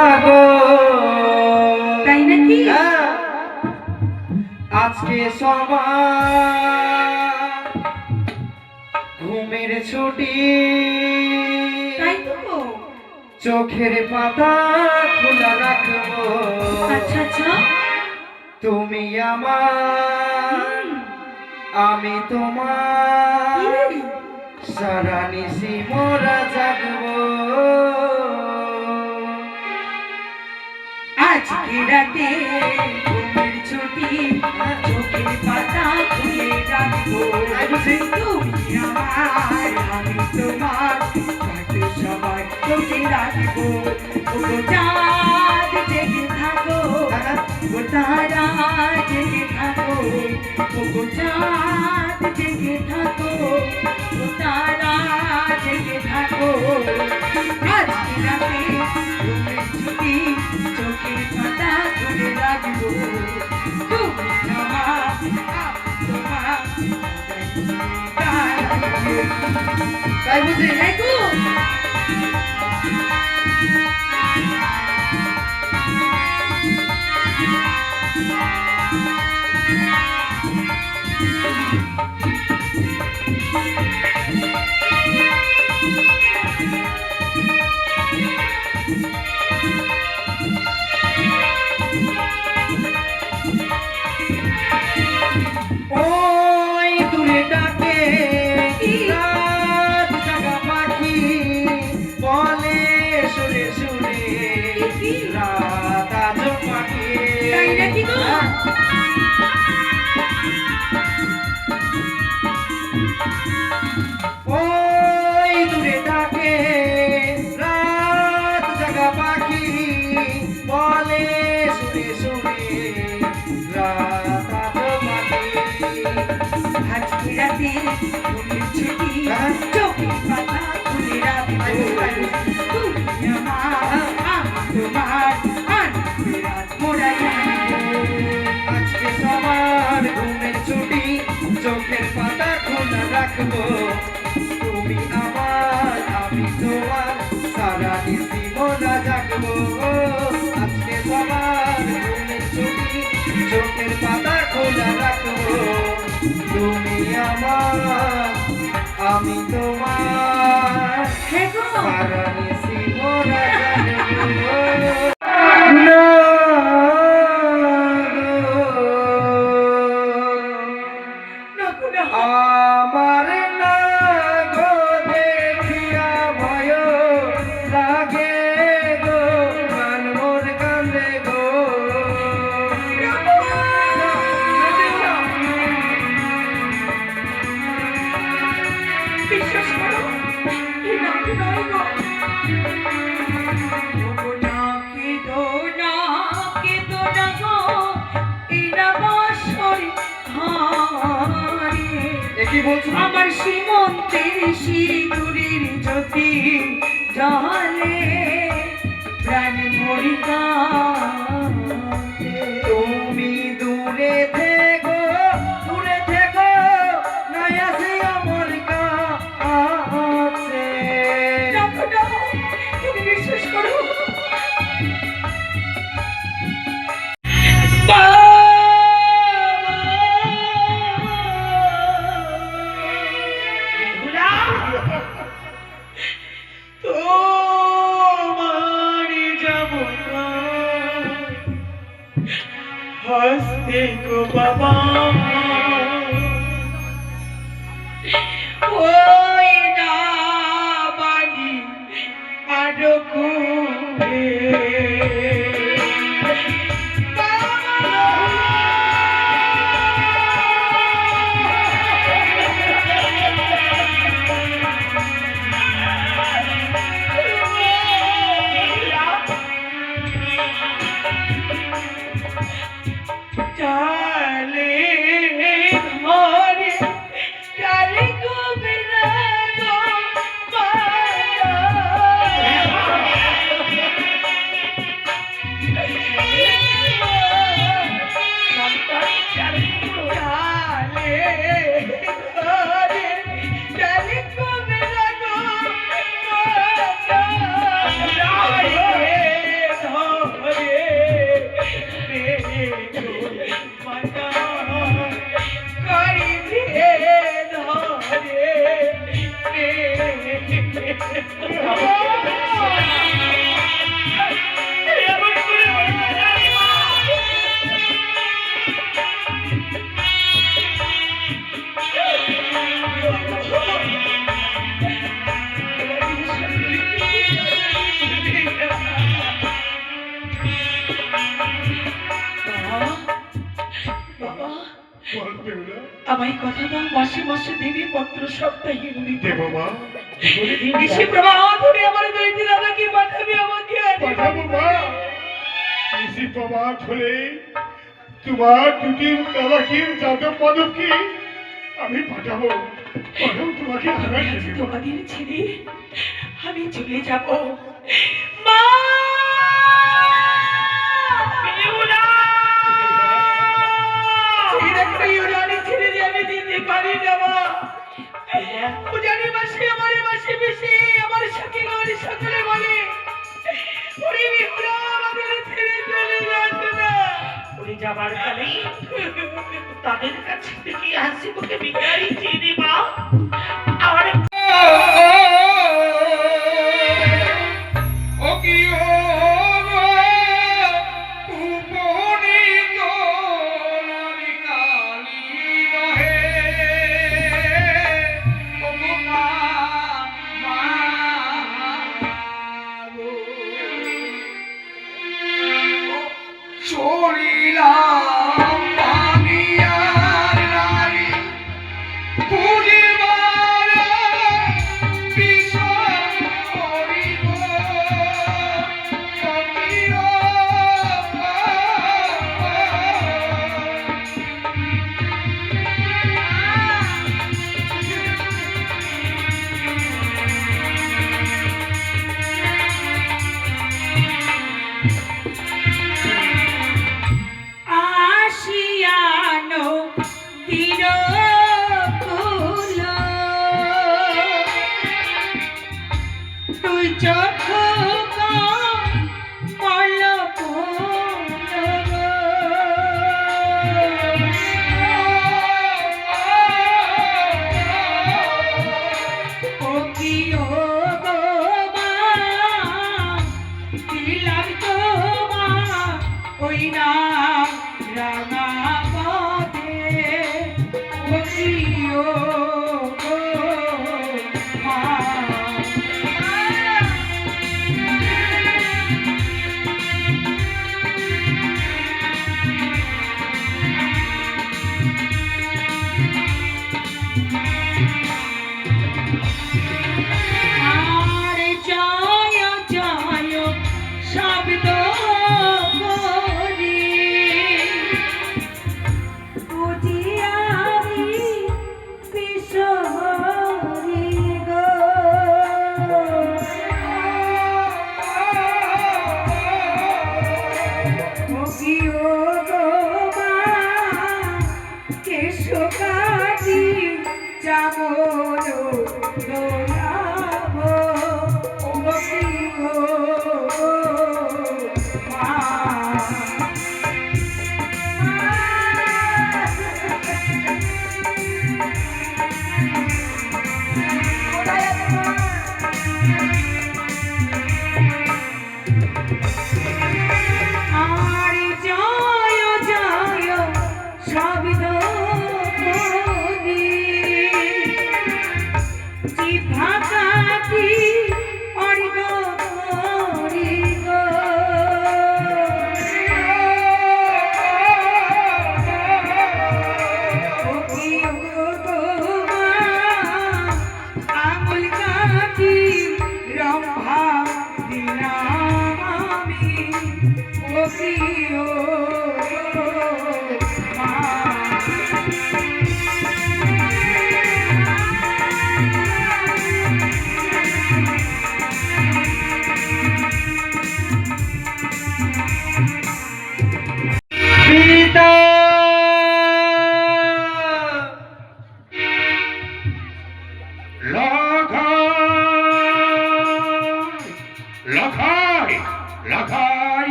থাকো। তাই নাকি? হ্যাঁ। আজকে সবার ঘুমের ছুটি। তাই তো। চোখের পাতা খোলা রাখব। আচ্ছা আচ্ছা। তুমি আমার আমি তোমার। সারা নিশি মোরা জাগবো। আজকে রাতে ঘুমের ছুটি, চোখের পাতা খুলে রাখব? তুমি আমার আমি তোমার কাটে সবাই তোকে রাখব চাঁদ জেগে থাকো তারা জেগে থাকো চাঁদ জেগে থাকো তারা তাই বুঝি এই গো ওই রাখব তুমি আমার আমি তোমার সারা মোরা জাগবো। আজকে সবার ঘুমের ছুটি চোখের পাতা খোলা রাখব। তুমি আমার আমি তোমার। হে গো। সারা নিশি একই বলছো? আমার সীমন্তের সিঁদুরের জ্যোতি জলে প্রাণ মরি আমায় কথা দাও মাসে মাসে দেবে পত্র সপ্তাহে দেব মা। বেশি প্রবাহ ধরে আমার দৈত্যী দাদাকে পাঠাবে আমাকে পাঠাবো মা। বেশি প্রবাহ ধরে তোমার দুটি দাদাকে যাদব মাধবকে আমি পাঠাবো। পাঠাবো তোমাকে তোমাদের ছেড়ে আমি চলে যাব। মা! América tem que ir assim porque me garante to each other.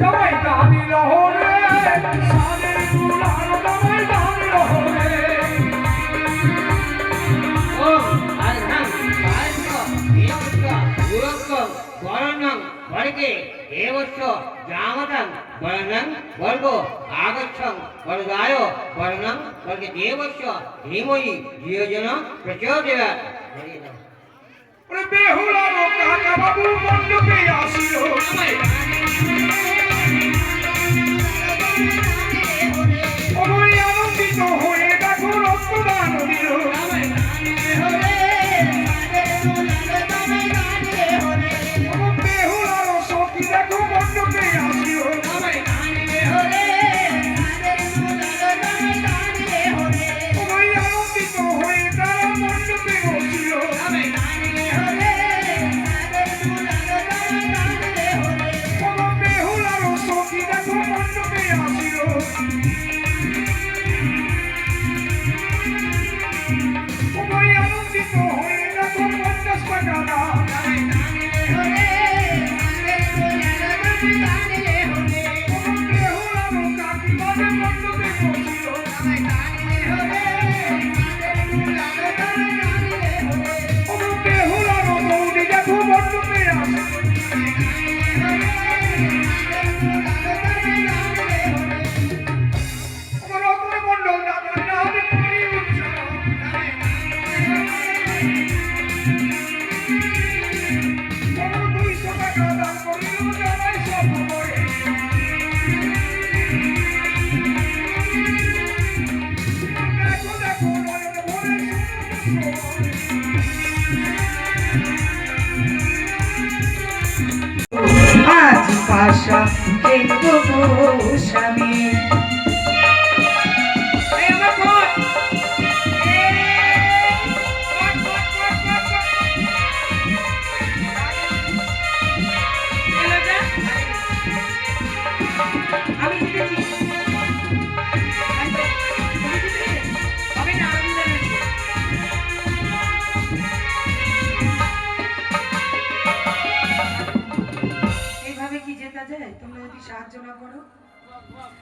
জবাই দাবি লহরে সারে পুরান জবাই দাবি লহরে ও আর হাম পাঁচক নিয়মক গুরক গরণং বেহুলা লোকা বাবু মণ্ডপে আসি।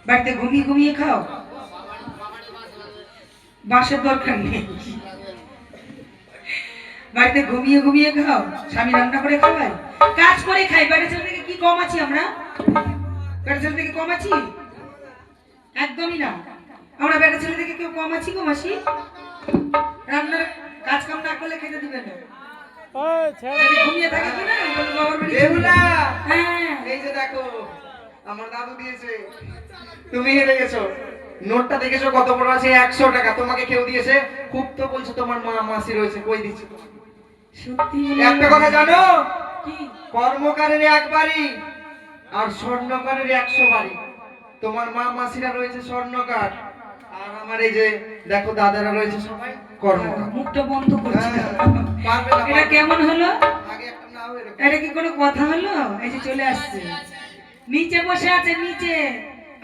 বাড়িতে ঘুমিয়ে ঘুমিয়ে খাও। বাসের দরকার নেই। বাড়িতে ঘুমিয়ে ঘুমিয়ে খাও। স্বামী রান্না করে খাওয়াই কাজ করে খাই। বাড়ির ছেলে থেকে কি কম আছি আমরা? বাড়ির ছেলে থেকে কম আছি? একদমই না। আমরা বেটা ছেলে থেকে কেউ কম আছি কম মাসি? রান্নার কাজ কাম না করলে খেতে দিবে না। ঘুমিয়ে থাকে কি না? বলব বাবার বাড়ি চলে বেহুলা! যাও। হ্যাঁ। এই যে দেখো আমার দাদু দিয়েছে। তুমি হেরে গেছো। নোটটা দেখেছ কত বড়? আছে একশো টাকা। তোমাকে কেউ দিয়েছে? খুব তো বলছো তোমার মা মাসি রয়েছে কই দিচ্ছে? সত্যি? একটা কথা জানো? কর্মকারের এক বাড়ি আর স্বর্ণকারের একশো বাড়ি। তোমার মা মাসিরা রয়েছে স্বর্ণকার। আর আমার এই যে দেখো দাদারা রয়েছে সবাই কর্মকার। মুখটা বন্ধ করছি। হ্যাঁ, এটা কেমন হলো? আগে একটা নাও এটা কি কোনো কথা হলো? এই যে চলে আসছে। নিচে বসে আছে নিচে।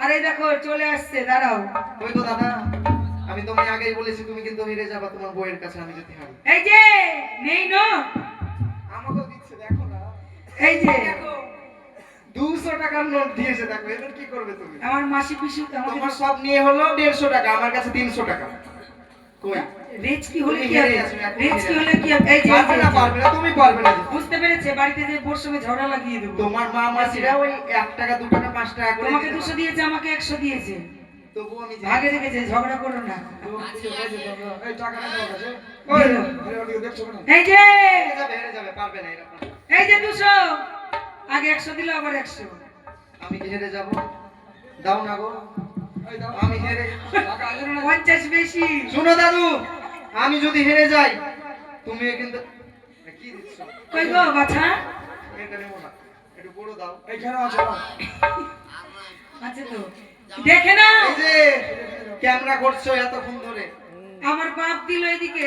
আরে দেখো চলে আসছে দাঁড়াও। ওই তো দাদা আমি তোমায় আগেই বলেছি তুমি কিন্তু হেরে যাবা তোমার বইয়ের কাছে আমি যদি হারি। এই যে নেই নো? আমাকেও দিচ্ছে দেখো না। এই যে। দুশো টাকার নোট দিয়েছে দেখো এবার কি করবে তুমি? আমার মাসি পিসি তোমার সব নিয়ে হলো দেড়শো টাকা আমার কাছে তিনশো টাকা। কই? রেজ কি হলে কি হবে হেরে আছো, এখন রেজ কি হলে কি হবে এই যে পারবে না পারবে না তুমি পারবে না। বুঝতে পেরেছে বাড়িতে যে বোর সঙ্গে ঝগড়া লাগিয়ে দেবো। তোমার মা মাসিরা ওই এক টাকা দু টাকা পাঁচ টাকা করে তোমাকে দিতে দুশো পারে। দিয়েছে আমাকে একশো দিয়েছে। তবু আমি ভাগে রেখেছে ঝগড়া করো না। এই টাকাটা ওই, দিলো। ওই, দেখছ না? এই যে। হেরে যাবে হেরে যাবে পারবে না এরকম। এই যে দুশো। আগে একশো দিল আবার একশো। আমি কি হেরে যাব? দাও না গো। আমি হেরে পঞ্চাশ বেশি। শুনো দাদু আমি যদি হেরে যাই তুমি কিন্তু কি দিচ্ছ? কই গো বাছা? এটা নেব না একটু বড় দাও। আছে। তো। দেখে না এই যে ক্যামেরা করছ এতক্ষণ ধরে। আমার বাপ দিল এদিকে।